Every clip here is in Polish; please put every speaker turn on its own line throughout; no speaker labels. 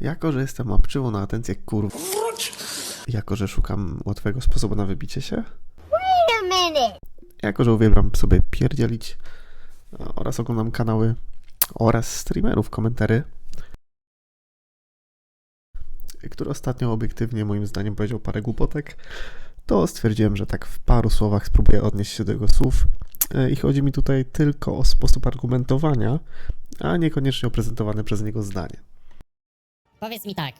Jako, że jestem łapczywą na atencję kurw. Jako, że szukam łatwego sposobu na wybicie się.
Wait a minute.
Jako, że uwielbiam sobie pierdzielić e, oraz oglądam kanały oraz streamerów komentary, który ostatnio obiektywnie moim zdaniem powiedział parę głupotek, to stwierdziłem, że tak w paru słowach spróbuję odnieść się do jego słów. E, I chodzi mi tutaj tylko o sposób argumentowania, a niekoniecznie o prezentowane przez niego zdanie.
Powiedz mi tak.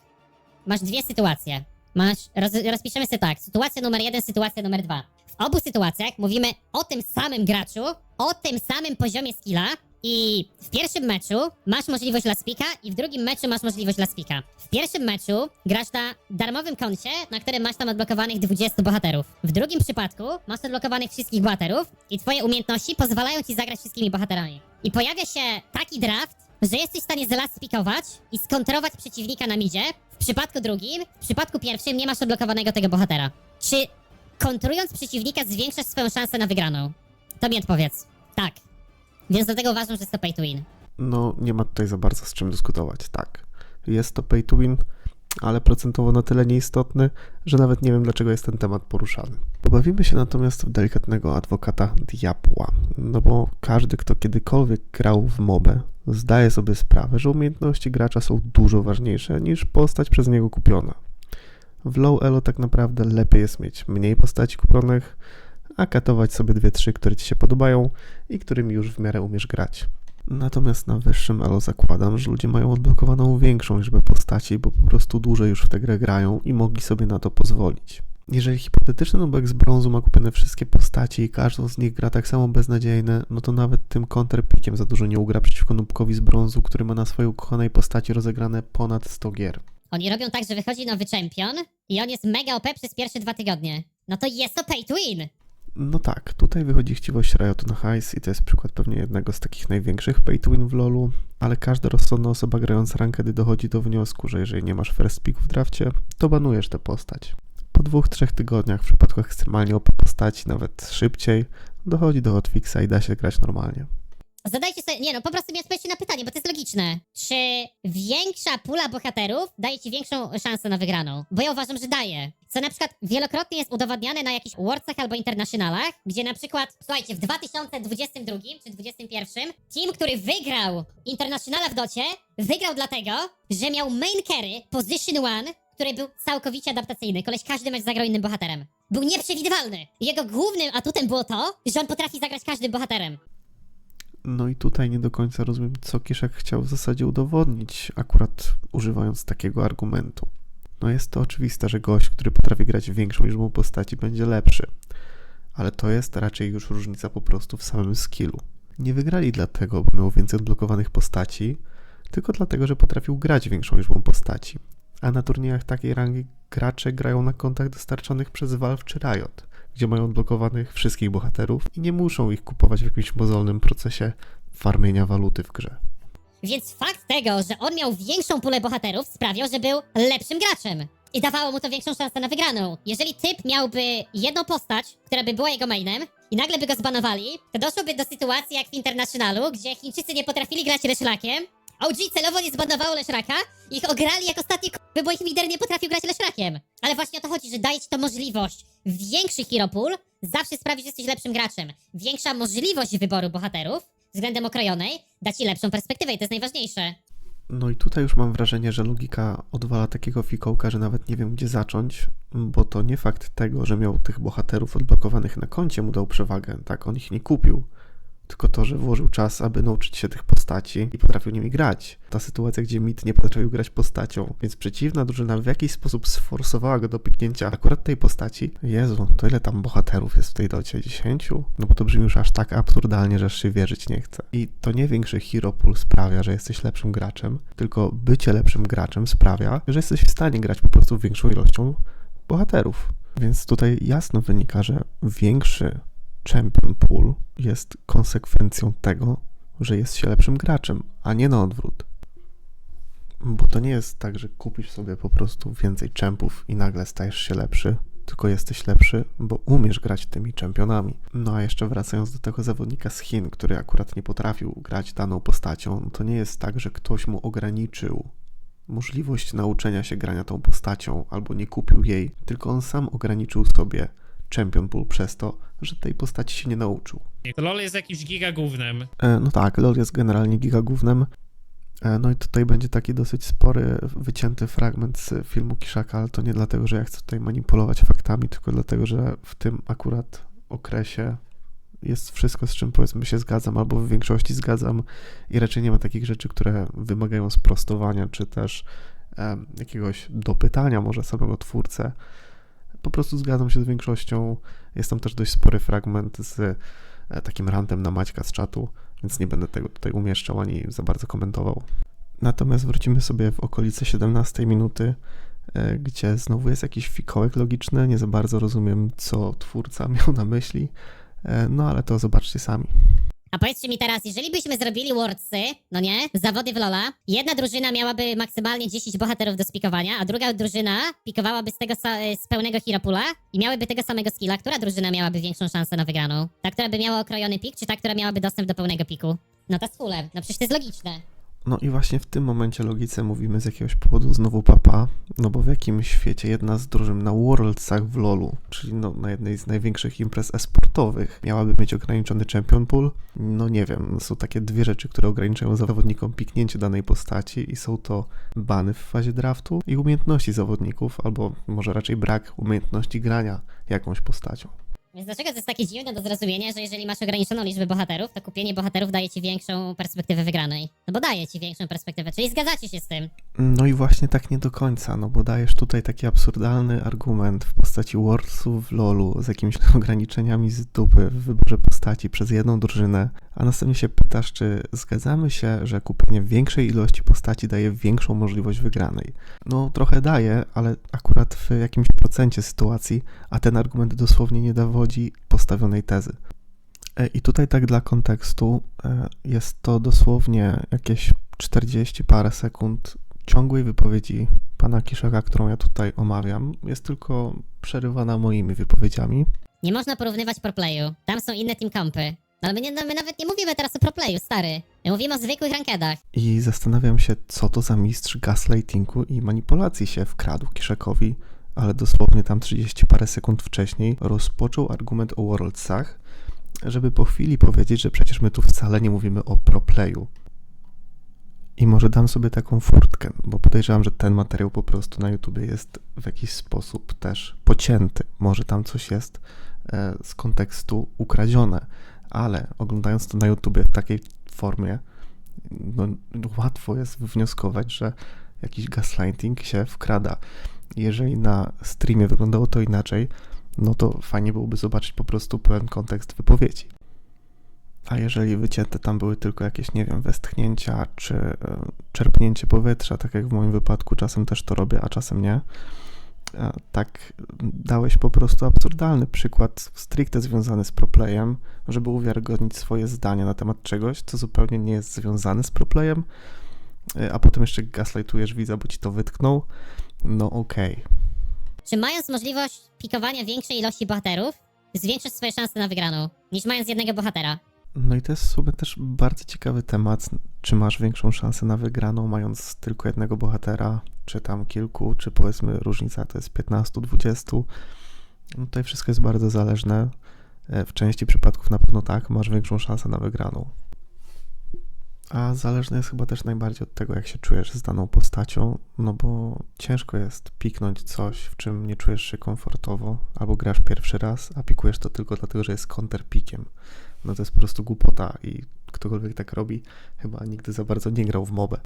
Masz dwie sytuacje. Masz, roz, rozpiszemy sobie tak. Sytuacja numer jeden, sytuacja numer dwa. W obu sytuacjach mówimy o tym samym graczu, o tym samym poziomie skilla i w pierwszym meczu masz możliwość laspika i w drugim meczu masz możliwość laspika. W pierwszym meczu grasz na darmowym koncie, na którym masz tam odblokowanych 20 bohaterów. W drugim przypadku masz odblokowanych wszystkich bohaterów i twoje umiejętności pozwalają ci zagrać wszystkimi bohaterami. I pojawia się taki draft, że jesteś w stanie zlaspikować i skontrować przeciwnika na midzie. W przypadku drugim, w przypadku pierwszym nie masz odblokowanego tego bohatera. Czy kontrując przeciwnika zwiększasz swoją szansę na wygraną? To mi odpowiedz. Tak. Więc dlatego uważam, że jest to pay to win.
No, nie ma tutaj za bardzo z czym dyskutować. Tak, jest to pay to win, ale procentowo na tyle nieistotny, że nawet nie wiem, dlaczego jest ten temat poruszany. Pobawimy się natomiast w delikatnego adwokata diabła, no bo każdy, kto kiedykolwiek grał w mobę, zdaje sobie sprawę, że umiejętności gracza są dużo ważniejsze niż postać przez niego kupiona. W low elo tak naprawdę lepiej jest mieć mniej postaci kupionych, a katować sobie dwie, trzy, które ci się podobają i którymi już w miarę umiesz grać. Natomiast na wyższym elo zakładam, że ludzie mają odblokowaną większą liczbę postaci, bo po prostu dłużej już w tę grę grają i mogli sobie na to pozwolić. Jeżeli hipotetyczny nubek z brązu ma kupione wszystkie postaci i każdą z nich gra tak samo beznadziejne, no to nawet tym counterpickiem za dużo nie ugra przeciwko nubkowi z brązu, który ma na swojej ukochanej postaci rozegrane ponad 100 gier.
Oni robią tak, że wychodzi nowy champion i on jest mega OP przez pierwsze dwa tygodnie. No to jest to pay to win!
No tak, tutaj wychodzi chciwość Riotu na hajs i to jest przykład pewnie jednego z takich największych pay to win w LoLu, ale każda rozsądna osoba grając rankedy dochodzi do wniosku, że jeżeli nie masz first pick w drafcie, to banujesz tę postać. Po dwóch, trzech tygodniach w przypadku ekstremalnie OP postaci, nawet szybciej, dochodzi do hotfixa i da się grać normalnie.
Zadajcie sobie, nie no, po prostu mi odpowiedzcie na pytanie, bo to jest logiczne. Czy większa pula bohaterów daje ci większą szansę na wygraną? Bo ja uważam, że daje. Co na przykład wielokrotnie jest udowadniane na jakichś Worldsach albo Internationalach, gdzie na przykład, słuchajcie, w 2022 czy 2021 team, który wygrał Internationala w docie, wygrał dlatego, że miał main carry, position one, który był całkowicie adaptacyjny. Koleś każdy mecz zagrał innym bohaterem. Był nieprzewidywalny. Jego głównym atutem było to, że on potrafi zagrać każdym bohaterem.
No i tutaj nie do końca rozumiem, co Kiszek chciał w zasadzie udowodnić, akurat używając takiego argumentu. No jest to oczywiste, że gość, który potrafi grać większą liczbą postaci, będzie lepszy. Ale to jest raczej już różnica po prostu w samym skillu. Nie wygrali dlatego, bo miał więcej odblokowanych postaci, tylko dlatego, że potrafił grać większą liczbą postaci. A na turniejach takiej rangi gracze grają na kontach dostarczonych przez Valve czy Riot, gdzie mają odblokowanych wszystkich bohaterów i nie muszą ich kupować w jakimś mozolnym procesie farmienia waluty w grze.
Więc fakt tego, że on miał większą pulę bohaterów sprawiał, że był lepszym graczem. I dawało mu to większą szansę na wygraną. Jeżeli typ miałby jedną postać, która by była jego mainem, i nagle by go zbanowali, to doszłoby do sytuacji jak w Internationalu, gdzie Chińczycy nie potrafili grać Leszrakiem, OG celowo nie zbanowało Leszraka ich ograli jak ostatnie k***y, bo ich lider nie potrafił grać Leszrakiem. Ale właśnie o to chodzi, że daje ci to możliwość. Większy hero pool zawsze sprawi, że jesteś lepszym graczem. Większa możliwość wyboru bohaterów względem okrojonej da ci lepszą perspektywę i to jest najważniejsze.
No i tutaj już mam wrażenie, że logika odwala takiego fikołka, że nawet nie wiem gdzie zacząć, bo to nie fakt tego, że miał tych bohaterów odblokowanych na koncie mu dał przewagę, tak, on ich nie kupił, tylko to, że włożył czas, aby nauczyć się tych postaci i potrafił nimi grać. Ta sytuacja, gdzie Mit nie potrafił grać postacią, więc przeciwna drużyna w jakiś sposób sforsowała go do pyknięcia akurat tej postaci. Jezu, to ile tam bohaterów jest w tej docie? Dziesięciu? No bo to brzmi już aż tak absurdalnie, że się wierzyć nie chce. I to nie większy hero pool sprawia, że jesteś lepszym graczem, tylko bycie lepszym graczem sprawia, że jesteś w stanie grać po prostu większą ilością bohaterów. Więc tutaj jasno wynika, że większy champion pool jest konsekwencją tego, że jest się lepszym graczem, a nie na odwrót. Bo to nie jest tak, że kupisz sobie po prostu więcej czempów i nagle stajesz się lepszy, tylko jesteś lepszy, bo umiesz grać tymi czempionami. No a jeszcze wracając do tego zawodnika z Chin, który akurat nie potrafił grać daną postacią, to nie jest tak, że ktoś mu ograniczył możliwość nauczenia się grania tą postacią, albo nie kupił jej, tylko on sam ograniczył sobie Champion Pool przez to, że tej postaci się nie nauczył.
LOL jest jakimś gigagównem.
E, No tak, LoL jest generalnie gigagównem. E, No i tutaj będzie taki dosyć spory, wycięty fragment z filmu Kiszaka, ale to nie dlatego, że ja chcę tutaj manipulować faktami, tylko dlatego, że w tym akurat okresie jest wszystko, z czym powiedzmy się zgadzam, albo w większości zgadzam i raczej nie ma takich rzeczy, które wymagają sprostowania, czy też e, jakiegoś dopytania może samego twórcę. Po prostu zgadzam się z większością. Jest tam też dość spory fragment z e, takim rantem na Maćka z czatu, więc nie będę tego tutaj umieszczał ani za bardzo komentował. Natomiast wrócimy sobie w okolice 17 minuty, e, gdzie znowu jest jakiś fikołek logiczny. Nie za bardzo rozumiem, co twórca miał na myśli, e, no ale to zobaczcie sami.
A powiedzcie mi teraz, jeżeli byśmy zrobili Worldsy, no nie, zawody w Lola, jedna drużyna miałaby maksymalnie 10 bohaterów do spikowania, a druga drużyna pikowałaby z tego z pełnego hero poola i miałyby tego samego skilla, która drużyna miałaby większą szansę na wygraną? Ta, która by miała okrojony pik, czy ta, która miałaby dostęp do pełnego piku? No to z fullem, no przecież to jest logiczne.
No i właśnie w tym momencie logice mówimy z jakiegoś powodu znowu papa, no bo w jakim świecie jedna z drużyn na Worldsach w LoLu, czyli no na jednej z największych imprez esportowych, miałaby mieć ograniczony champion pool? No nie wiem, są takie dwie rzeczy, które ograniczają zawodnikom piknięcie danej postaci i są to bany w fazie draftu i umiejętności zawodników, albo może raczej brak umiejętności grania jakąś postacią.
Więc dlaczego to jest takie dziwne do zrozumienia, że jeżeli masz ograniczoną liczbę bohaterów, to kupienie bohaterów daje ci większą perspektywę wygranej? No bo daje ci większą perspektywę, czyli zgadzacie się z tym.
No i właśnie tak nie do końca, no bo dajesz tutaj taki absurdalny argument w postaci Worldsów w LoLu z jakimiś ograniczeniami z dupy w wyborze postaci przez jedną drużynę, a następnie się pytasz, czy zgadzamy się, że kupienie większej ilości postaci daje większą możliwość wygranej. No trochę daje, ale akurat w jakimś procencie sytuacji, a ten argument dosłownie nie dowodzi postawionej tezy. E, I tutaj tak dla kontekstu, e, jest to dosłownie jakieś 40 parę sekund ciągłej wypowiedzi pana Kiszaka, którą ja tutaj omawiam. Jest tylko przerywana moimi wypowiedziami.
Nie można porównywać proplayu. Tam są inne team campy. No ale my, nie, no my nawet nie mówimy teraz o proplayu, stary. My mówimy o zwykłych rankedach.
I zastanawiam się, co to za mistrz gaslightingu i manipulacji się wkradł Kiszakowi, ale dosłownie tam 30 parę sekund wcześniej rozpoczął argument o Worldsach, żeby po chwili powiedzieć, że przecież my tu wcale nie mówimy o proplayu. I może dam sobie taką furtkę, bo podejrzewam, że ten materiał po prostu na YouTubie jest w jakiś sposób też pocięty. Może tam coś jest e, z kontekstu ukradzione, ale oglądając to na YouTubie w takiej formie, no, łatwo jest wywnioskować, że jakiś gaslighting się wkrada. Jeżeli na streamie wyglądało to inaczej, no to fajnie byłoby zobaczyć po prostu pełen kontekst wypowiedzi. A jeżeli wycięte tam były tylko jakieś, nie wiem, westchnięcia czy e, czerpnięcie powietrza, tak jak w moim wypadku czasem też to robię, a czasem nie, tak dałeś po prostu absurdalny przykład stricte związany z proplayem, żeby uwiarygodnić swoje zdanie na temat czegoś, co zupełnie nie jest związane z proplayem, e, a potem jeszcze gaslightujesz widza, bo ci to wytknął. No okej.
Czy mając możliwość pikowania większej ilości bohaterów, zwiększasz swoje szanse na wygraną, niż mając jednego bohatera?
No i to jest sobie też bardzo ciekawy temat, czy masz większą szansę na wygraną, mając tylko jednego bohatera, czy tam kilku, czy powiedzmy różnica to jest 15-20. No tutaj wszystko jest bardzo zależne. E, W części przypadków na pewno tak, masz większą szansę na wygraną. A zależne jest chyba też najbardziej od tego, jak się czujesz z daną postacią, no bo ciężko jest piknąć coś, w czym nie czujesz się komfortowo, albo grasz pierwszy raz, a pikujesz to tylko dlatego, że jest counter pikiem. No to jest po prostu głupota i ktokolwiek tak robi, chyba nigdy za bardzo nie grał w mobę.